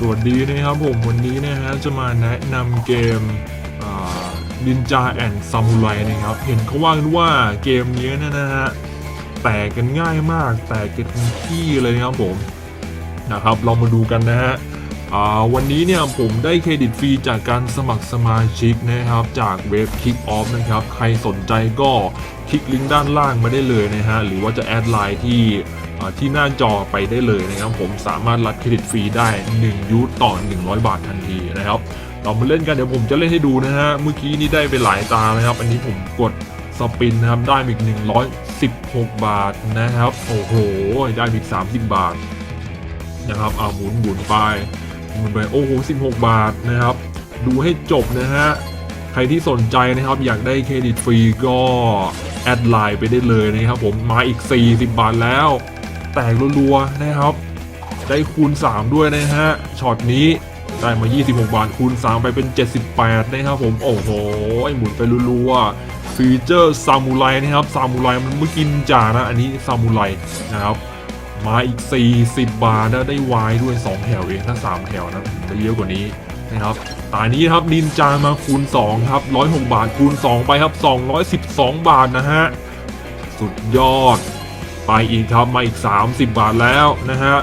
สวัสดีนะครับผมวันนี้นะฮะจะมาแนะนำเกมดินจาแอนด์ซามูไรนะครับ เห็นเขาว่ากันว่าเกมนี้นยนะฮะแตกกันง่ายมาก แตกกันที่เลยนะครับผมนะครับ เรามาดูกันนะฮะ วันนี้เนี่ยผมได้เครดิตฟรีจากการสมัครสมาชิกนะครับ จากเว็บ Kick Off นะครับ ใครสนใจก็คลิกลิงก์ด้านล่างมาได้เลยนะฮะหรือว่าจะแอดไลน์ที่ที่หน้าจอไปได้เลยนะครับ ผมสามารถรับเครดิตฟรีได้ 1 ยูต่อ 100 บาททันทีนะครับเรามาเล่นกันเดี๋ยวผมจะเล่นให้ดูนะฮะเมื่อกี้นี้ได้ไปหลายตานะครับ อันนี้ผมกดสปินนะครับได้อีก 116 บาทนะครับ โอ้โห ได้อีก 30 บาทนะครับเอาหมุนหมุนไป หมุนไปโอ้โห16 บาทนะครับ ดูให้จบนะฮะ ใครที่สนใจนะครับ อยากได้เครดิตฟรีก็แอดไลน์ไปได้เลยนะครับผมมาอีก 40 บาทแล้ว แตกรัวๆนะครับ ได้คูณ 3 ด้วยนะฮะช็อตนี้ได้มา 26 บาทคูณ 3 ไปเป็น 78 นะครับผม โอ้โหหมุนไปรัวๆฟีเจอร์ซามูไรนะครับ ซามูไรมันเมื่อกินจ่านะ อันนี้ซามูไรนะครับ มาอีก 40 บาทแล้วได้วายด้วย 2 แถวเองถ้า 3 แถวนะได้เยอะกว่านี้นะครับตานี้ครับนินจามาคูณ 2 ครับ 106 บาทคูณ 2 ไปครับ 212 บาทนะฮะ สุดยอด ไปอีกครับ มาอีก 30 บาทแล้วนะฮะ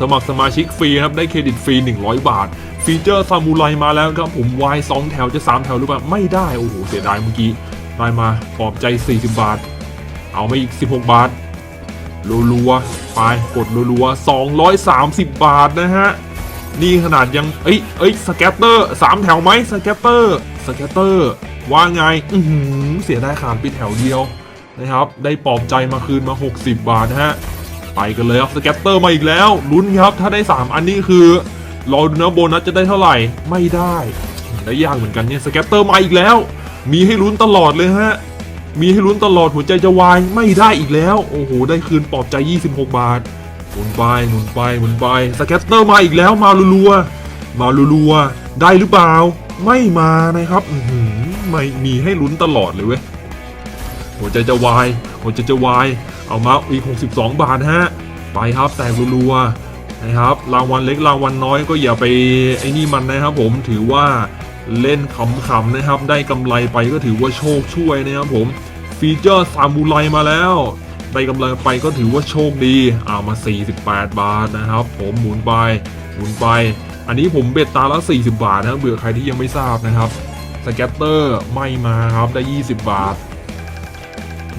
สมัครสมาชิกฟรีครับ ได้เครดิตฟรี 100 บาท ฟีเจอร์ซามูไรมาแล้วครับ ผมวาย2แถวจะ 3 แถวหรือเปล่า ไม่ได้ โอ้โห เสียดายเมื่อกี้ได้มาปลอบใจ 40 บาท เอามาอีก 16 บาท รัวๆไปกดรัวๆ230 บาทนะฮะ นี่ขนาดยัง เอ้ยเอ้ยสแกตเตอร์สามแถวไหมสแกตเตอร์สแกตเตอร์ว่าไง อือหือเสียได้ขาดไปแถวเดียวนะครับ ได้ปลอบใจมาคืนมา 60 บาทนะฮะ ไปกันเลยครับสแกตเตอร์มาอีกแล้วลุ้นครับ ถ้าได้ 3 อันนี้คือรอดูนะโบนัสจะได้เท่าไหร่ไม่ได้ ได้ยากเหมือนกันเนี่ยสแกตเตอร์มาอีกแล้ว มีให้ลุ้นตลอดเลยฮะ มีให้ลุ้นตลอดหัวใจจะวายไม่ได้อีกแล้ว โอ้โห ได้คืนปลอบใจ 26 บาทหมุนไปหมุนไปหมุนไปสแกตเตอร์มาอีกแล้วมารัวๆมารัวๆได้หรือเปล่า ไม่มานะครับอือหือไม่มีให้ลุ้นตลอดเลยเว้ยหัวใจจะวายหัวใจจะวาย เอามาอีก 62 บาทฮะไปครับแตกรัวๆนะครับรางวัลเล็กรางวัลน้อยก็อย่าไปไอ้นี่มันนะครับผมถือว่า เล่นขำๆนะครับ ได้กำไรไปก็ถือว่าโชคช่วยนะครับผมฟีเจอร์ซามูไรมาแล้ว ได้กำไรไปก็ถือว่าโชคดีเอามา 48 บาทนะครับ ผมหมุนไปหมุนไป อันนี้ผมเบ็ดตาละ 40 บาทนะเบื่อใครที่ยังไม่ทราบนะครับสแกตเตอร์ไม่มาครับได้ 20 บาท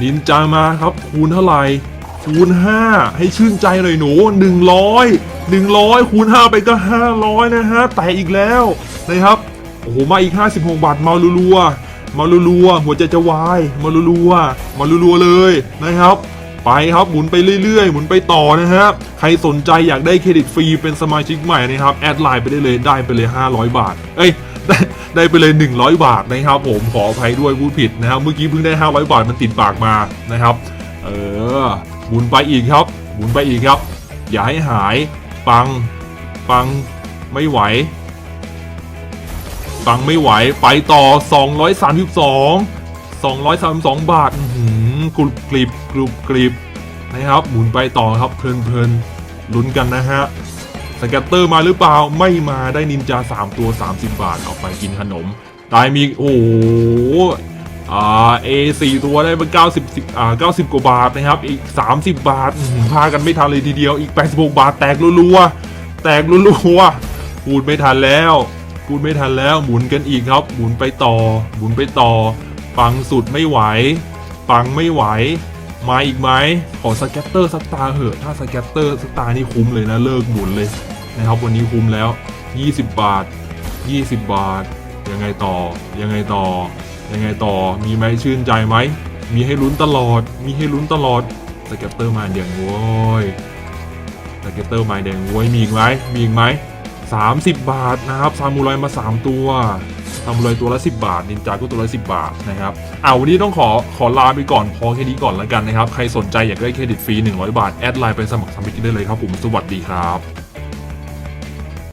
นินจามาครับ คูณเท่าไหร่คูณ 5 ให้ชื่นใจเลยหนู 100 100 คูณ 5 ไปก็ 500 นะฮะแต่อีกแล้วนะครับ โอ้โหมาอีก 56 บาทมารัวๆมารัวๆหัวใจจะวายมารัวๆมารัวๆเลยนะครับไปครับหมุนไปเรื่อยๆ หมุนไปต่อนะครับ ใครสนใจอยากได้เครดิตฟรีเป็นสมาชิกใหม่นะครับ แอดไลน์ไปได้เลยได้ไปเลย 500 บาท เอ้ยได้ได้ไปเลย 100 บาทนะครับ ผมขออภัยด้วยพูดผิดนะครับ เมื่อกี้เพิ่งได้ 500 บาทมันติดปากมานะครับ เออหมุนไปอีกครับ หมุนไปอีกครับ อย่าให้หายปังปังไม่ไหว ปังไม่ไหว ไปต่อ 232 232 บาทอื้อหือกรุบกริบกรุบกริบนะครับ หมุนไปต่อครับ เพลินเพลินลุ้นกันนะฮะ สแกตเตอร์มาหรือเปล่า ไม่มาได้นินจา 3 ตัว 30 บาท เอาไปกินขนม ตายมี โอ้โหอ่า A 4ตัวได้เป็น90สิบอ่า90กว่าบาทนะครับ อีก30บาทอื้อหือพากันไม่ทันเลยทีเดียว อีก86บาทแตกรัวๆ แตกรัวๆพูดไม่ทันแล้ว พูดไม่ทันแล้วหมุนกันอีกครับ หมุนไปต่อ หมุนไปต่อ ปังสุดไม่ไหว ปังไม่ไหว มาอีกไหมขอสแกตเตอร์สักตาเหอะ ถ้าสแกตเตอร์สักตานี่คุ้มเลยนะ เลิกหมุนเลยนะครับ วันนี้คุ้มแล้ว 20 บาท 20 บาท ยังไงต่อ ยังไงต่อ ยังไงต่อ มีไหมชื่นใจไหม มีให้ลุ้นตลอด มีให้ลุ้นตลอด สแกตเตอร์มาเดียงโว้ยสเก็ตเตอร์ไม้แดงโว้ยมีอีกไหมมีอีกไหม 30 บาทนะครับซามูไรมา 3 ตัวซามูไรตัวละ 10 บาท นินจาก็ตัวละ 10 บาทนะครับอ่าวันนี้ต้องขอขอลาไปก่อนพอแค่นี้ก่อนแล้วกันนะครับ ใครสนใจอยากได้เครดิตฟรี 100 บาท แอดไลน์ไปสมัครสมาชิกได้เลยครับผม สวัสดีครับ